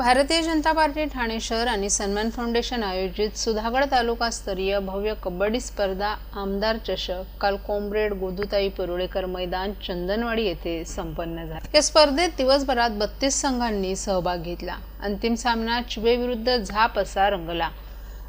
Bharatiya Janata party Thane शहर आणि सन्मान फाउंडेशन आयोजित सुधागड तालुकास्तरीय भव्य कबड्डी स्पर्धा आमदार चषक काल कोंबरेड गोदुताई परुळेकर मैदान चंदनवाडी येथे संपन्न झाला. या स्पर्धेत दिवसभरात बत्तीस संघांनी सहभाग घेतला. अंतिम सामना चिबे विरुद्ध झाप असा रंगला.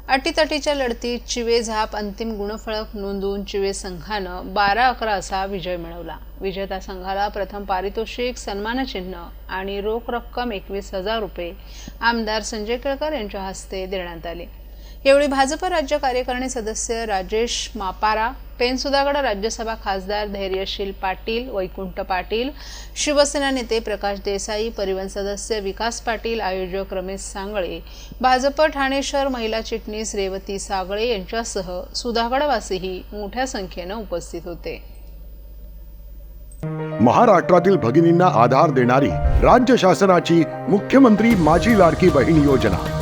अटीतटीच्या लढतीत चिवे झाप अंतिम गुणफळक नोंदवून चिवे संघानं बारा अकरा असा विजय मिळवला. विजेता संघाला प्रथम पारितोषिक सन्मानचिन्ह आणि रोख रक्कम एकवीस हजार रुपये आमदार संजय केळकर यांच्या हस्ते देण्यात आले. यावेळी भाजप राज्य कार्यकारिणी सदस्य राजेश मापारा पेनसुदागड राज्यसभा खासदार धैर्यशील पाटील वैकुंठ पाटील शिवसेना नेते प्रकाश देसाई परिवहन सदस्य विकास पाटील आयोजक रमेश सांगळे भाजप ठाणे शहर महिला चिटणीस रेवती सागळे यांच्यासह सुधागडवासीही मोठ्या संख्येनं उपस्थित होते. महाराष्ट्रातील भगिनींना आधार देणारी राज्य शासनाची मुख्यमंत्री माझी लाडकी बहीण योजना.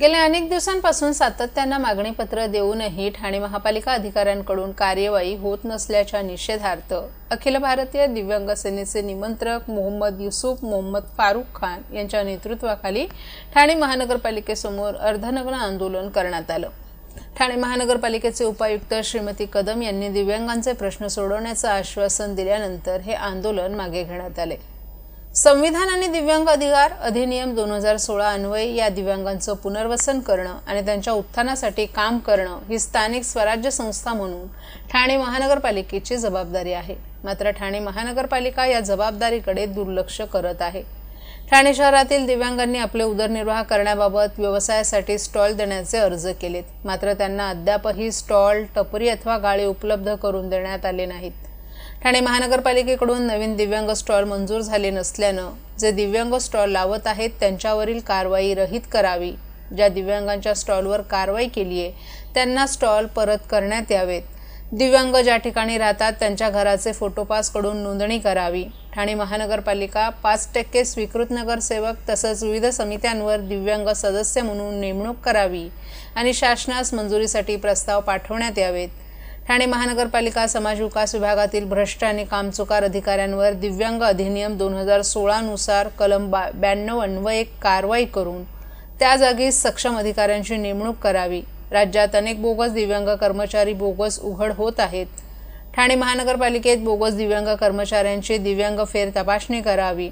गेल्या अनेक दिवसांपासून सातत्यानं मागणीपत्र देऊनही ठाणे महापालिका अधिकाऱ्यांकडून कार्यवाही होत नसल्याच्या निषेधार्थ अखिल भारतीय दिव्यांग सेनेचे निमंत्रक मोहम्मद युसुफ मोहम्मद फारुख खान यांच्या नेतृत्वाखाली ठाणे महानगरपालिकेसमोर अर्धनग्न आंदोलन करण्यात आलं. ठाणे महानगरपालिकेचे उपायुक्त श्रीमती कदम यांनी दिव्यांगांचे प्रश्न सोडवण्याचं आश्वासन दिल्यानंतर हे आंदोलन मागे घेण्यात आले. संविधान आणि दिव्यांग अधिकार अधिनियम दोन हजार सोळा अन्वये या दिव्यांगांचं पुनर्वसन करणं आणि त्यांच्या उत्थानासाठी काम करणं ही स्थानिक स्वराज्य संस्था म्हणून ठाणे महानगरपालिकेची जबाबदारी आहे. मात्र ठाणे महानगरपालिका या जबाबदारीकडे दुर्लक्ष करत आहे. ठाणे शहरातील दिव्यांगांनी आपले उदरनिर्वाह करण्याबाबत व्यवसायासाठी स्टॉल देण्याचे अर्ज केलेत. मात्र त्यांना अद्यापही स्टॉल टपरी अथवा गाळे उपलब्ध करून देण्यात आले नाहीत. ठाणे महानगरपालिकेकडून नवीन दिव्यांग स्टॉल मंजूर झाले नसल्यानं जे दिव्यांग स्टॉल लावत आहेत त्यांच्यावरील कारवाई रहित करावी. ज्या दिव्यांगांच्या स्टॉलवर कारवाई केली आहे त्यांना स्टॉल परत करण्यात यावेत. दिव्यांग ज्या ठिकाणी राहतात त्यांच्या घराचे फोटोपासकडून नोंदणी करावी. ठाणे महानगरपालिका पाच टक्के स्वीकृत नगरसेवक तसंच विविध समित्यांवर दिव्यांग सदस्य म्हणून नेमणूक करावी आणि शासनास मंजुरीसाठी प्रस्ताव पाठवण्यात यावेत. ठाणे महानगरपालिका समाज विकास विभागातील भ्रष्ट आणि कामचुकार अधिकाऱ्यांवर दिव्यांग अधिनियम दोन हजार सोळानुसार कलम बा ब्याण्णव अन्वये कारवाई करून त्या जागी सक्षम अधिकाऱ्यांची नेमणूक करावी. राज्यात अनेक बोगस दिव्यांग कर्मचारी बोगस उघड होत आहेत. ठाणे महानगरपालिकेत बोगस दिव्यांग कर्मचाऱ्यांची दिव्यांग फेर तपासणी करावी.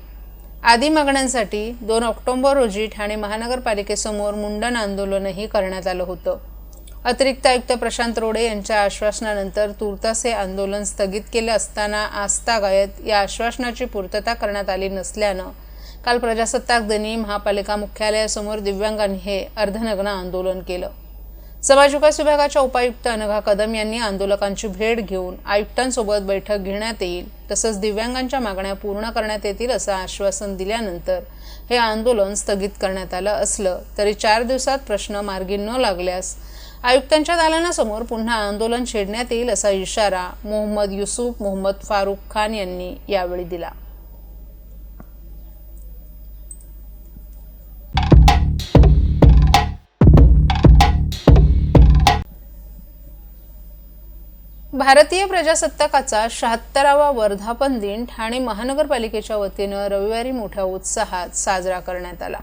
आदी मागण्यांसाठी दोन ऑक्टोंबर रोजी ठाणे महानगरपालिकेसमोर मुंडन आंदोलनही करण्यात आलं होतं. अतिरिक्त आयुक्त प्रशांत रोडे यांच्या आश्वासनानंतर तूर्तास हे आंदोलन स्थगित केले असताना आस्थागायत या आश्वासनाची पूर्तता करण्यात आली नसल्यानं काल प्रजासत्ताक दिनी महापालिका मुख्यालयासमोर दिव्यांगांनी हे अर्धनग्न आंदोलन केलं. समाज विकास विभागाच्या उपायुक्त अनघा कदम यांनी आंदोलकांची भेट घेऊन आयुक्तांसोबत बैठक घेण्यात येईल तसंच दिव्यांगांच्या मागण्या पूर्ण करण्यात येतील असं आश्वासन दिल्यानंतर हे आंदोलन स्थगित करण्यात आलं असलं तरी चार दिवसात प्रश्न मार्गी न लागल्यास आयुक्तांच्या दालनासमोर पुन्हा आंदोलन छेडण्यात येईल असा इशारा मोहम्मद युसुफ मोहम्मद फारुख खान यांनी यावेळी दिला. भारतीय प्रजासत्ताकाचा शहात्तरावा वर्धापन दिन ठाणे महानगरपालिकेच्या वतीनं रविवारी मोठ्या उत्साहात साजरा करण्यात आला.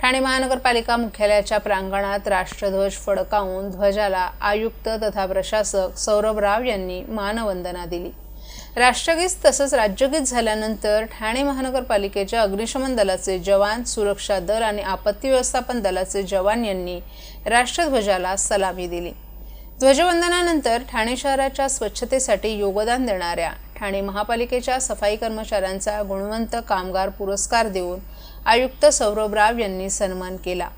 ठाणे महानगरपालिका मुख्यालयाच्या प्रांगणात राष्ट्रध्वज फडकावून ध्वजाला आयुक्त तथा प्रशासक सौरभ राव यांनी मानवंदना दिली. राष्ट्रगीत तसंच राज्यगीत झाल्यानंतर ठाणे महानगरपालिकेच्या अग्निशमन दलाचे जवान सुरक्षा दल आणि आपत्ती व्यवस्थापन दलाचे जवान यांनी राष्ट्रध्वजाला सलामी दिली. ध्वजवंदनानंतर ठाणे शहराच्या स्वच्छतेसाठी योगदान देणाऱ्या ठाणे महापालिकेच्या सफाई कर्मचाऱ्यांचा गुणवंत कामगार पुरस्कार देऊन आयुक्त सौरभ राव यांनी सन्मान केला.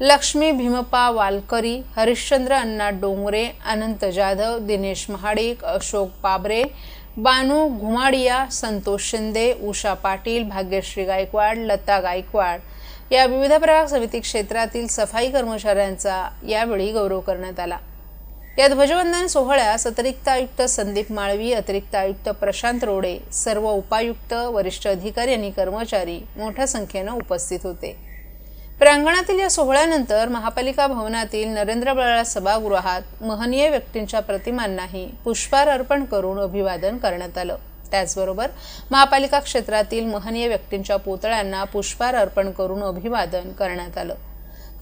लक्ष्मी भीमपा वालकरी हरिश्चंद्र अण्णा डोंगरे अनंत जाधव दिनेश महाडिक अशोक पाबरे बानू घुमाडिया संतोष शिंदे उषा पाटील भाग्यश्री गायकवाड लता गायकवाड या विविध प्रभाग समिती क्षेत्रातील सफाई कर्मचाऱ्यांचा यावेळी गौरव करण्यात आला. या ध्वजवंदन सोहळ्यास अतिरिक्त आयुक्त संदीप माळवी अतिरिक्त आयुक्त प्रशांत रोडे सर्व उपायुक्त वरिष्ठ अधिकारी आणि कर्मचारी मोठ्या संख्येनं उपस्थित होते. प्रांगणातील या सोहळ्यानंतर महापालिका भवनातील नरेंद्र बळा सभागृहात महनीय व्यक्तींच्या प्रतिमांनाही पुष्पार अर्पण करून अभिवादन करण्यात आलं. त्याचबरोबर महापालिका क्षेत्रातील महनीय व्यक्तींच्या पुतळ्यांना पुष्पार अर्पण करून अभिवादन करण्यात आलं.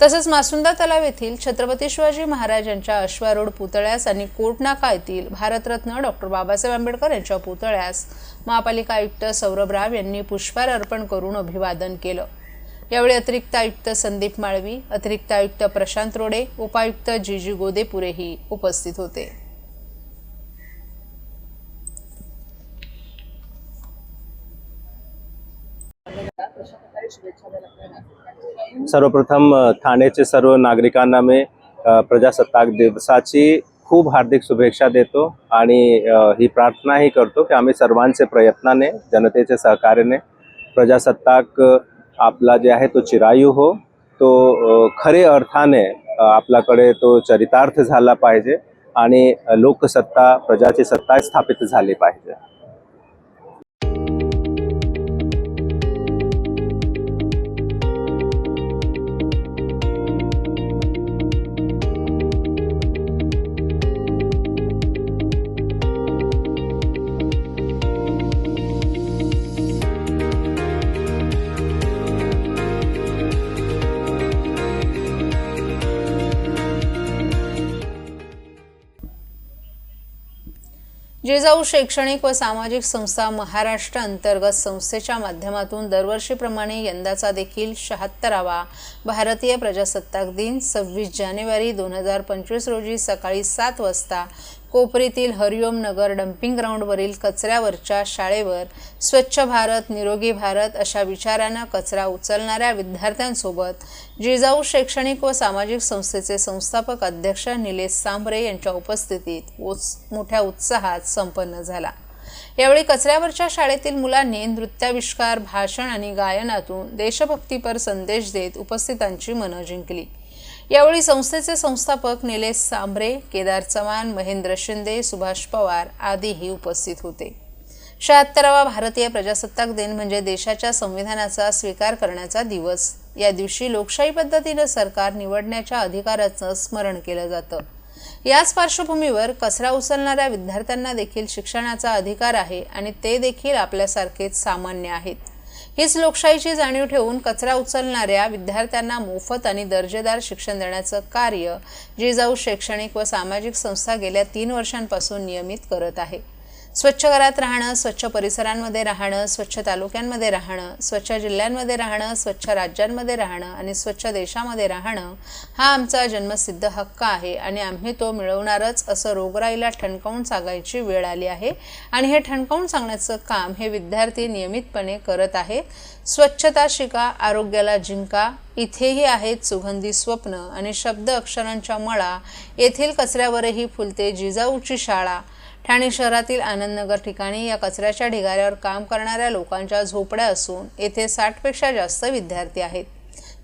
तसंच मासुंदा तलाव येथील छत्रपती शिवाजी महाराज यांच्या अश्वारूढ पुतळ्यास आणि कोटनाका येथील भारतरत्न डॉक्टर बाबासाहेब आंबेडकर यांच्या पुतळ्यास महापालिका आयुक्त सौरभ राव यांनी पुष्पहार अर्पण करून अभिवादन केलं. यावेळी अतिरिक्त आयुक्त संदीप माळवी अतिरिक्त आयुक्त प्रशांत रोडे उपायुक्त जीजी गोदेपुरेही उपस्थित होते. सर्वप्रथम ठाण्याचे सर्व नागरिकांना मी प्रजासत्ताक दिवसाची खूप हार्दिक शुभेच्छा देतो आणि ही प्रार्थनाही करतो की आम्ही सर्वांचे प्रयत्नाने जनतेच्या सहकार्याने प्रजासत्ताक आपला जे आहे तो चिरायू हो तो खरे अर्थाने आपल्याकडे तो चरितार्थ झाला पाहिजे आणि लोकसत्ता प्रजाची सत्ता स्थापित झाली पाहिजे. जिजाऊ शैक्षणिक व सामाजिक संस्था महाराष्ट्र अंतर्गत संस्थेच्या माध्यमातून दरवर्षीप्रमाणे यंदाचा देखील शहात्तरावा भारतीय प्रजासत्ताक दिन सव्वीस जानेवारी दोन हजार पंचवीस रोजी सकाळी सात वाजता कोपरीतील हरिओम नगर डम्पिंग ग्राउंडवरील कचऱ्यावरच्या शाळेवर स्वच्छ भारत निरोगी भारत अशा विचारानं कचरा उचलणाऱ्या विद्यार्थ्यांसोबत जिजाऊ शैक्षणिक व सामाजिक संस्थेचे संस्थापक अध्यक्ष निलेश सांबरे यांच्या उपस्थितीत मोठ्या उत्साहात संपन्न झाला. यावेळी कचऱ्यावरच्या शाळेतील मुलांनी नृत्याविष्कार भाषण आणि गायनातून देशभक्तीपर संदेश देत उपस्थितांची मनं जिंकली. यावेळी संस्थेचे संस्थापक निलेश सांबरे केदार चव्हाण महेंद्र शिंदे सुभाष पवार आदीही उपस्थित होते. शहात्तरावा भारतीय प्रजासत्ताक दिन म्हणजे देशाच्या संविधानाचा स्वीकार करण्याचा दिवस. या दिवशी लोकशाही पद्धतीनं सरकार निवडण्याच्या अधिकाराचं स्मरण केलं जातं. याच पार्श्वभूमीवर कचरा उचलणाऱ्या विद्यार्थ्यांना देखील शिक्षणाचा अधिकार आहे आणि ते देखील आपल्यासारखेच सामान्य आहेत. हीच लोकशाहीची जाणीव ठेवून कचरा उचलणाऱ्या विद्यार्थ्यांना मोफत आणि दर्जेदार शिक्षण देण्याचं कार्य जिजाऊ शैक्षणिक व सामाजिक संस्था गेल्या तीन वर्षांपासून नियमित करत आहे. स्वच्छ घरात राहणं स्वच्छ परिसरांमध्ये राहणं स्वच्छ तालुक्यांमध्ये राहणं स्वच्छ जिल्ह्यांमध्ये राहणं स्वच्छ राज्यांमध्ये राहणं आणि स्वच्छ देशामध्ये राहणं हा आमचा जन्मसिद्ध हक्क आहे आणि आम्ही तो मिळवणारच असं रोगराईला ठणकावून सांगायची वेळ आली आहे. आणि हे ठणकावून सांगण्याचं काम हे विद्यार्थी नियमितपणे करत आहेत. स्वच्छता शिका आरोग्याला जिंका इथेही आहेत सुगंधी स्वप्न आणि शब्द अक्षरांच्या मळा. येथील कचऱ्यावरही फुलते जिजाऊची शाळा. ठाणे शहरातील आनंदनगर ठिकाणी या कचऱ्याच्या ढिगाऱ्यावर काम करणाऱ्या लोकांच्या झोपड्या असून येथे साठपेक्षा जास्त विद्यार्थी आहेत.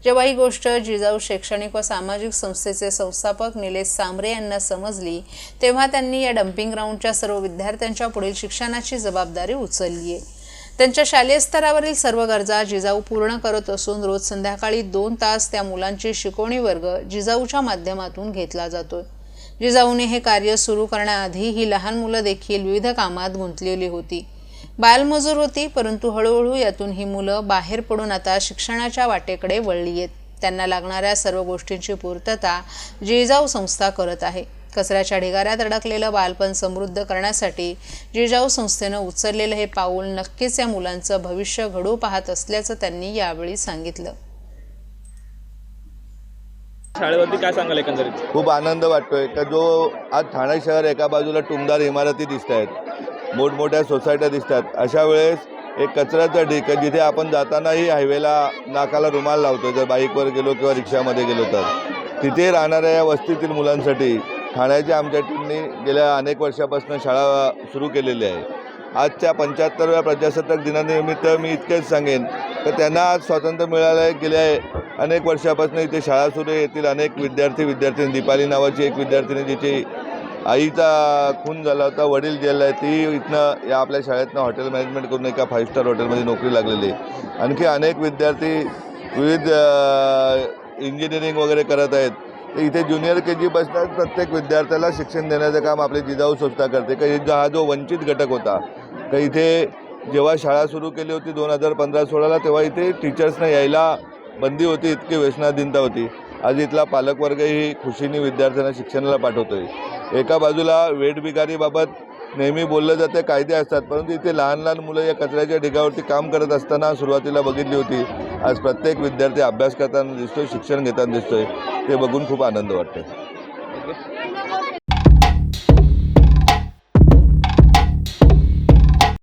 जेव्हा ही गोष्ट जिजाऊ शैक्षणिक व सामाजिक संस्थेचे संस्थापक निलेश सांबरे यांना समजली तेव्हा त्यांनी या डम्पिंग ग्राउंडच्या सर्व विद्यार्थ्यांच्या पुढील शिक्षणाची जबाबदारी उचलली आहे त्यांच्या शालेय स्तरावरील सर्व गरजा जिजाऊ पूर्ण करत असून रोज संध्याकाळी दोन तास त्या मुलांची शिकवणी वर्ग जिजाऊच्या माध्यमातून घेतला जातोय. जिजाऊने हे कार्य सुरू करण्याआधी ही लहान मुलं देखील विविध कामात गुंतलेली होती. बालमजूर होती परंतु हळूहळू यातून ही मुलं बाहेर पडून आता शिक्षणाच्या वाटेकडे वळली आहेत. त्यांना लागणाऱ्या सर्व गोष्टींची पूर्तता जिजाऊ संस्था करत आहे. कचऱ्याच्या ढिगाऱ्यात अडकलेलं बालपण समृद्ध करण्यासाठी जिजाऊ संस्थेनं उचललेलं हे पाऊल नक्कीच या मुलांचं भविष्य घडू पाहत असल्याचं त्यांनी यावेळी सांगितलं. शाळेवरती काय सांगाल एकंदरीत? खूप आनंद वाटतोय. का जो आज ठाणे शहर एका बाजूला टुमदार इमारती दिसत आहेत मोठमोठ्या सोसायट्या दिसतात अशा वेळेस एक कचऱ्याचं ढीक जिथे आपण जातानाही हायवेला नाकाला रुमाल लावतो जर बाईकवर गेलो किंवा रिक्षामध्ये गेलो तर. तिथे राहणाऱ्या या वस्तीतील मुलांसाठी ठाण्याच्या आमच्या टीमने गेल्या अनेक वर्षापासून शाळा सुरू केलेली आहे. आजच्या पंच्याहत्तरव्या प्रजासत्ताक दिनानिमित्त मी इतकेच सांगेन तर त्यांना आज स्वातंत्र्य मिळालं आहे गेल्या अनेक वर्षापासून इथे शाळा सुरू येथील अनेक विद्यार्थी विद्यार्थिनी दीपाली नावाची एक विद्यार्थिनी जिची आईचा खून झाला होता वडील गेला आहे ती इथनं या आपल्या शाळेतनं हॉटेल मॅनेजमेंट करून एका फाईव्ह स्टार हॉटेलमध्ये नोकरी लागलेली आहे. आणखी अनेक विद्यार्थी विविध इंजिनिअरिंग वगैरे करत आहेत. तर इथे ज्युनियर के जी बसतात. प्रत्येक विद्यार्थ्याला शिक्षण देण्याचं काम आपली जिजाऊ संस्था करते. का इथं हा जो वंचित घटक होता तर इथे जेव्हा शाळा सुरू केली होती दोन हजार पंधरा सोळाला तेव्हा इथे टीचर्सनं यायला बंदी होती इतकी व्यसनाधीनता होती. आज इथला पालकवर्गही खुशीने विद्यार्थ्यांना शिक्षणाला पाठवतोय. एका बाजूला वेठबिगारीबाबत नेहमी बोललं जाते कायदे असतात परंतु इथे लहान लहान मुलं या कचऱ्याच्या ढिगावरती काम करत असताना सुरुवातीला बघितली होती. आज प्रत्येक विद्यार्थी अभ्यास करताना दिसतोय शिक्षण घेताना दिसतोय. ते बघून खूप आनंद वाटतो